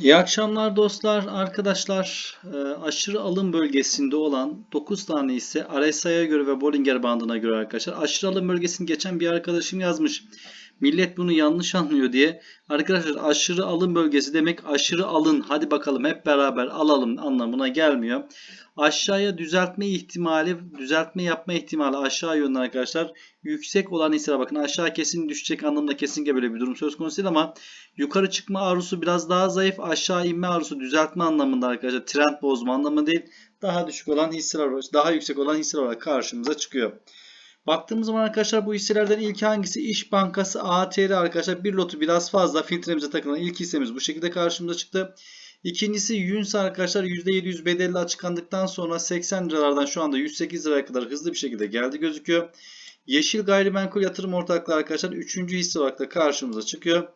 İyi akşamlar dostlar, arkadaşlar. Ee, aşırı alım bölgesinde olan 9 tane ise RSI'ye göre ve Bollinger bandına göre arkadaşlar. Aşırı alım bölgesini geçen bir arkadaşım yazmış. Millet bunu yanlış anlıyor diye. Arkadaşlar aşırı alım bölgesi demek aşırı alın. Hadi bakalım hep beraber alalım anlamına gelmiyor. Aşağıya düzeltme ihtimali, düzeltme yapma ihtimali aşağı yönlü arkadaşlar. Yüksek olan hisselere bakın aşağı kesin düşecek anlamda kesinlikle böyle bir durum söz konusu değil ama yukarı çıkma arzusu biraz daha zayıf. Aşağı inme arzusu düzeltme anlamında arkadaşlar. Trend bozma anlamı değil. Daha düşük olan hisseler daha yüksek olan hisseler olarak karşımıza çıkıyor. Baktığımız zaman arkadaşlar bu hisselerden ilk hangisi? İş Bankası ATR arkadaşlar. Bir lotu biraz fazla filtremize takılan ilk hissemiz bu şekilde karşımıza çıktı. İkincisi Yuns arkadaşlar %700 bedelli açıklandıktan sonra 80 liralardan şu anda 108 liraya kadar hızlı bir şekilde geldi gözüküyor. Yeşil gayrimenkul yatırım ortaklığı arkadaşlar 3. hisse olarak da karşımıza çıkıyor.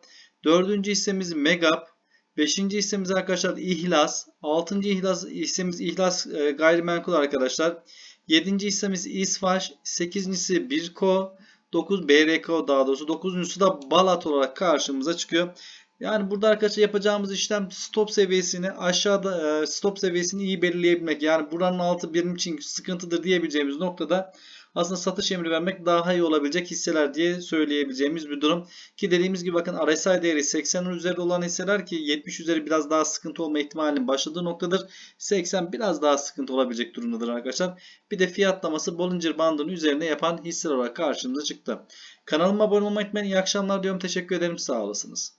4. hissemiz Megap. 5. hissemiz arkadaşlar İhlas. 6. ihlas hissemiz İhlas e, gayrimenkul arkadaşlar. 7. hissemiz İsfaş. 8.si Birko. 9 BRK daha doğrusu 9.sü da Balat olarak karşımıza çıkıyor. Yani burada arkadaşlar yapacağımız işlem stop seviyesini aşağıda e, stop seviyesini iyi belirleyebilmek. Yani buranın altı benim için sıkıntıdır diyebileceğimiz noktada aslında satış emri vermek daha iyi olabilecek hisseler diye söyleyebileceğimiz bir durum. Ki dediğimiz gibi bakın RSI değeri 80'in üzerinde olan hisseler ki 70 üzeri biraz daha sıkıntı olma ihtimalinin başladığı noktadır. 80 biraz daha sıkıntı olabilecek durumdadır arkadaşlar. Bir de fiyatlaması Bollinger bandının üzerine yapan hisseler olarak karşımıza çıktı. Kanalıma abone olmayı unutmayın. İyi akşamlar diyorum. Teşekkür ederim. Sağ olasınız.